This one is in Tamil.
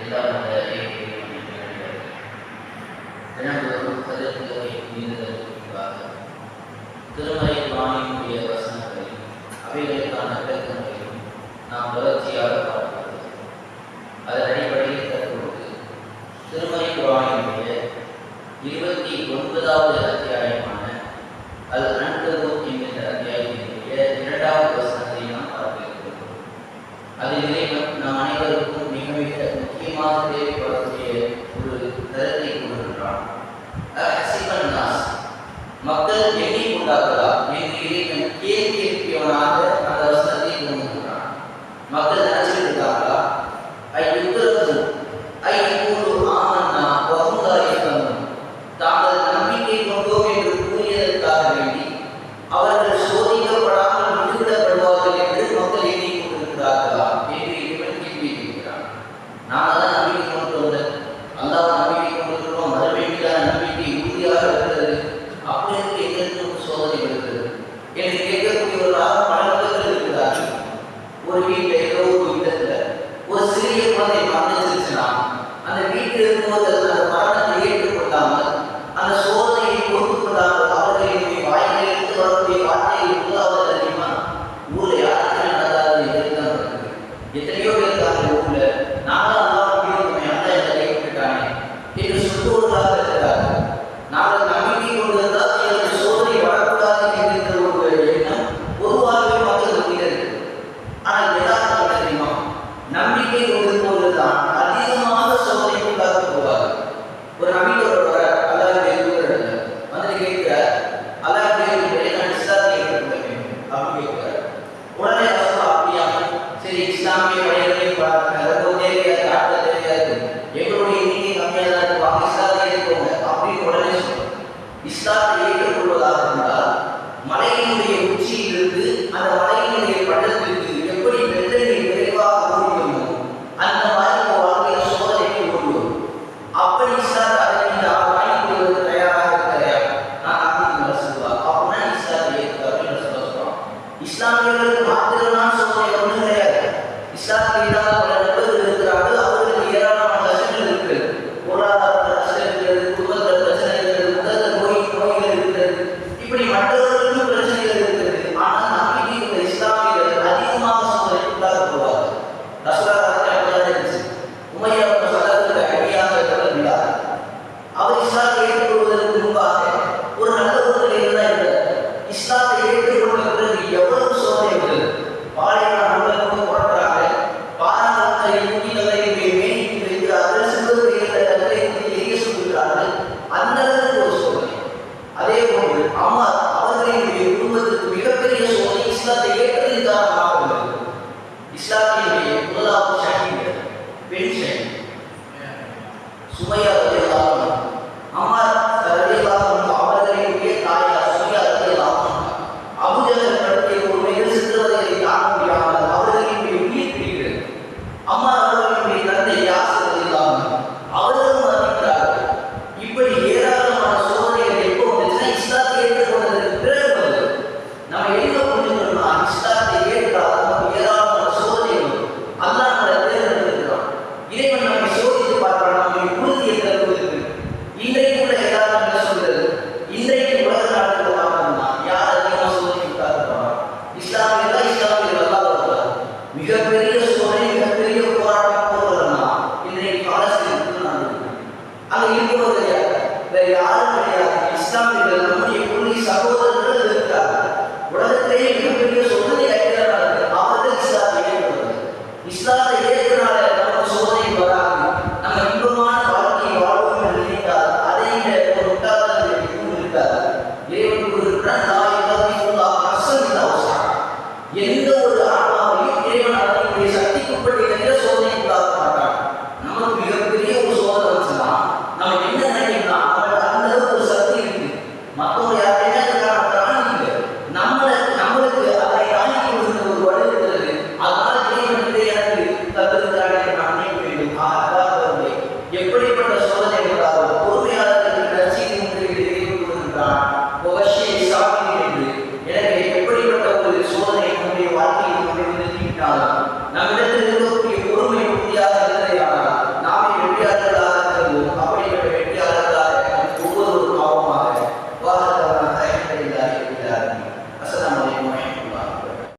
எல்லாரும் திருமலையில் வாங்கிய வசனங்களையும் அவைகளுக்கான விளக்கங்களையும் நாம் தொடர்ச்சியாக பார்க்கிறோம் அதன் அடிப்படையில் தற்பொழுது திருமலை குரானுடைய இருபத்தி ஒன்பதாவது அத்தியாயமான அது நன்கு என்கின்ற அத்தியாயத்தினுடைய இரண்டாவது வசனத்தை நாம் பார்க்க இருக்கிறோம் அது இறைவன் மக்கள் எண்ணி உண்டாக்க ஒரு மற்றவர்களுக்கு மாத்திரம் நான் சொல்றேன் ஒன்றும் பிரச்சனைகள் இருக்கு. பொருளாதார பிரச்சனை இருக்கிறது குடும்பத்தில் பிரச்சனை இருக்கிறது நோய் நோய்கள் இருக்கிறது இப்படி மற்றவர்களுக்கும் பிரச்சனைகள் இருக்கிறது ஆனால் நம்பிக்கை இந்த இஸ்லாமியர்கள் அதிகமாக சொல்றேன் உள்ளாக போவார்கள். இருந்துச்சு உமையா அவர் இஸ்லாத்தை ஏற்றுக்கொள்வதற்கு ஒரு நல்ல ஒரு நிலையில் தான் ஏற்றுக்கொள்ள முதலாவது சக்தி பெண் சக்தி சுவையாக அங்கே இருப்பவர் யாரும் கிடையாது இஸ்லாமியர்கள் நம்முடைய குழி சகோதரர்கள் இருக்கிறார் உலகத்திலேயே சோதனை இருக்கிறார் அவர்கள் இஸ்லாத்தை ஏற்படுவது சோதனை நம்ம இன்பமான வாழ்க்கையை வாழ்வோம் என்று நினைத்தால் அதை ஒரு